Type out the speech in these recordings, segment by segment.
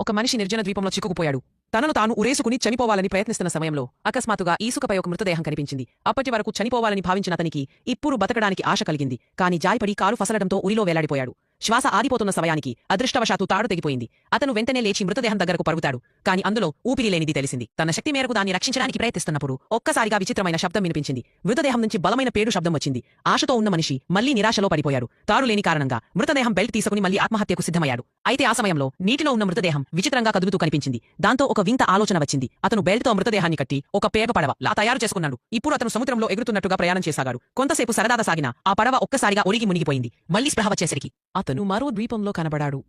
ఒక మనిషి నిర్జన ద్వీపంలో చిక్కుకుపోయాడు తనను తాను ఉరేసుకుని చనిపోవాలని ప్రయత్నిస్తున్న సమయంలో అకస్మాత్తుగా ఈసుకపై ఒక మృతదేహం కనిపించింది. అప్పటి వరకు చనిపోవాలని భావించిన అతనికి ఇప్పుడు బతకడానికి ఆశ కలిగింది. కాని జారిపడి కారు ఫసలడంతో ఉరిలో వేలాడిపోయాడు. శ్వాస ఆగిపోతున్న సమయానికి అదృష్టవశాత్తు తాడు తెగిపోయింది. అతను వెంటనే లేచి మృతదేహం దగ్గరకు పరుగుతాడు. కాని అందులో ఊపిరి లేనిది తెలిసింది. తన శక్తి మేరకు దాన్ని రక్షించడానికి ప్రయత్నిస్తున్నప్పుడు ఒక్కసారిగా విచిత్రమైన శబ్దం వినిపించింది. మృతదేహం నుంచి బలమైన పేడు శబ్దం వచ్చింది. ఆశతో ఉన్న మనిషి మళ్ళీ నిరాశలో పడిపోయాడు. తాడు లేని కారణంగా మృతదేహం బెల్ట్ తీసుకుని మళ్ళీ ఆత్మహత్యకు సిద్ధమయ్యాడు. అయితే ఆ సమయంలో నీటిలో ఉన్న మృతదేహం విచిత్రంగా కదులుతూ కనిపించింది. దాంతో ఒక వింత ఆలోచన వచ్చింది. అతను బెల్ట్తో మృతదేహాన్ని కట్టి ఒక పేప పడవ లా తయారు చేసుకున్నాడు. ఇప్పుడు అతను సముద్రంలో ఎగురుతున్నట్టుగా ప్రయాణం చేసాగాడు కొంతసేపు సరదాగా సాగిన ఆ పడవ ఒక్కసారిగా ఒరిగి మునిగిపోయింది. మళ్ళీ స్పృహ వచ్చేసరికి అతను మరో ద్వీపంలో కనబడాడు.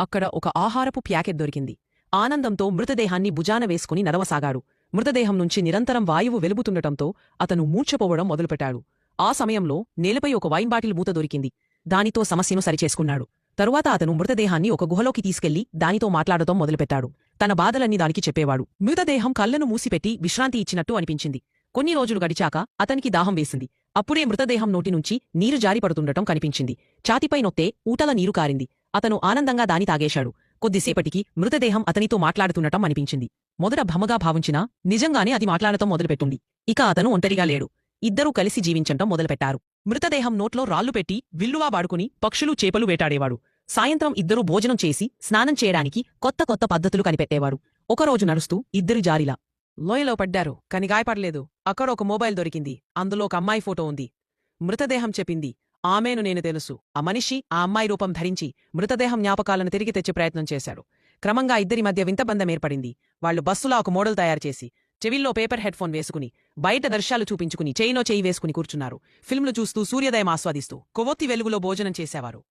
అక్కడ ఒక ఆహారపు ప్యాకెట్ దొరికింది. ఆనందంతో మృతదేహాన్ని భుజాన వేసుకుని నడవసాగాడు. మృతదేహం నుంచి నిరంతరం వాయువు వెలుగుతుండటంతో అతను మూర్ఛపోవడం మొదలుపెట్టాడు. ఆ సమయంలో నేలపై ఒక వైన్ బాటిల్ మూత దొరికింది. దానితో సమస్యను సరిచేసుకున్నాడు. తరువాత అతను మృతదేహాన్ని ఒక గుహలోకి తీసుకెళ్ళి దానితో మాట్లాడటం మొదలుపెట్టాడు. తన బాధలన్నీ దానికి చెప్పేవాడు. మృతదేహం కళ్ళను మూసిపెట్టి విశ్రాంతి ఇచ్చినట్టు అనిపించింది. కొన్ని రోజులు గడిచాక అతనికి దాహం వేసింది. అప్పుడే మృతదేహం నోటి నుంచి నీరు జారిపడుతుండటం కనిపించింది. ఛాతిపై నొత్తే ఊటల నీరు కారింది. అతను ఆనందంగా దాని తాగేశాడు. కొద్దిసేపటికి మృతదేహం అతనితో మాట్లాడుతుండటం అనిపించింది. మొదట భమగా భావించినా నిజంగానే అది మాట్లాడటం మొదలుపెట్టింది. ఇక అతను ఒంటరిగా లేడు. ఇద్దరూ కలిసి జీవించటం మొదలుపెట్టారు. మృతదేహం నోట్లో రాళ్ళు పెట్టి విల్లువా వాడుకుని పక్షులు చేపలు వేటాడేవాడు. సాయంత్రం ఇద్దరూ భోజనం చేసి స్నానం చేయడానికి కొత్త కొత్త పద్ధతులు కనిపెట్టేవారు. ఒకరోజు నడుస్తూ ఇద్దరు జారిలా లోయలో పడ్డారు కాని గాయపడలేదు. అక్కడ ఒక మొబైల్ దొరికింది. అందులో ఒక అమ్మాయి ఫోటో ఉంది. మృతదేహం చెప్పింది. ఆమెను నేను తెలుసు. ఆ మనిషి ఆ అమ్మాయి రూపం ధరించి మృతదేహం జ్ఞాపకాలను తిరిగి తెచ్చే ప్రయత్నం చేశాడు. క్రమంగా ఇద్దరి మధ్య వింతబంధం ఏర్పడింది. వాళ్ళు బస్సులా ఒక మోడల్ తయారు చేసి చెవిల్లో పేపర్ హెడ్ ఫోన్ వేసుకుని బయట దర్శాలు చూపించుకుని చేయినో చేయి వేసుకుని కూర్చున్నారు. ఫిల్మ్లు చూస్తూ సూర్యోదయం ఆస్వాదిస్తూ కొవ్వొత్తి వెలుగులో భోజనం చేసేవారు.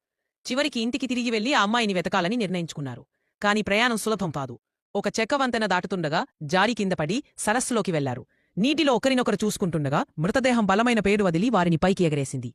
చివరికి ఇంటికి తిరిగి వెళ్ళి ఆ అమ్మాయిని వెతకాలని నిర్ణయించుకున్నారు. కాని ప్రయాణం సులభం కాదు. ఒక చెక్క వంతెన దాటుతుండగా జారి కింద పడి సరస్సులోకి వెళ్ళారు. నీటిలో ఒకరినొకరు చూసుకుంటుండగా మృతదేహం బలమైన పేడు వదిలి వారిని పైకి ఎగరేసింది.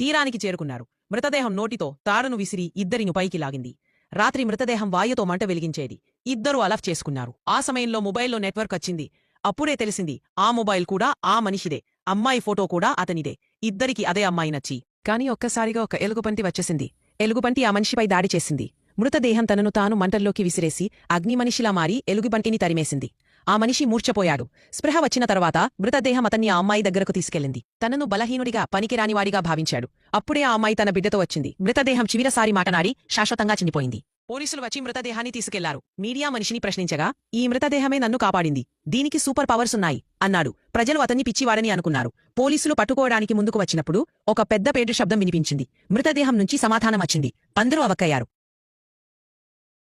తీరానికి చేరుకున్నారు. మృతదేహం నోటితో తాడును విసిరి ఇద్దరిని పైకి లాగింది. రాత్రి మృతదేహం వాయుతో మంట వెలిగించేది. ఇద్దరూ అలఫ్ చేసుకున్నారు. ఆ సమయంలో మొబైల్లో నెట్వర్క్ వచ్చింది. అప్పుడే తెలిసింది ఆ మొబైల్ కూడా ఆ మనిషిదే. అమ్మాయి ఫోటో కూడా అతనిదే. ఇద్దరికి అదే అమ్మాయి నచ్చి. కాని ఒక్కసారిగా ఒక ఎలుగుబంటి వచ్చేసింది. ఎలుగుబంటి ఆ మనిషిపై దాడి చేసింది. మృతదేహం తనను తాను మంటల్లోకి విసిరేసి అగ్నిమనిషిలా మారి ఎలుగుబంటిని తరిమేసింది. ఆ మనిషి మూర్ఛపోయాడు. స్పృహ వచ్చిన తర్వాత మృతదేహం అతన్ని ఆ అమ్మాయి దగ్గరకు తీసుకెళ్ళింది. తనను బలహీనుడిగా పనికిరానివాడిగా భావించాడు. అప్పుడే ఆ అమ్మాయి తన బిడ్డతో వచ్చింది. మృతదేహం చివరిసారి మాటనాడి శాశ్వతంగా చనిపోయింది. పోలీసులు వచ్చి మృతదేహాన్ని తీసుకెళ్ళారు. మీడియా మనిషిని ప్రశ్నించగా ఈ మృతదేహమే నన్ను కాపాడింది. దీనికి సూపర్ పవర్స్ ఉన్నాయి అన్నాడు. ప్రజలు అతన్ని పిచ్చివాడని అనుకున్నారు. పోలీసులు పట్టుకోవడానికి ముందుకు వచ్చినప్పుడు ఒక పెద్ద పేటు శబ్దం వినిపించింది. మృతదేహం నుంచి సమాధానం వచ్చింది. అందరూ అవక్కయ్యారు.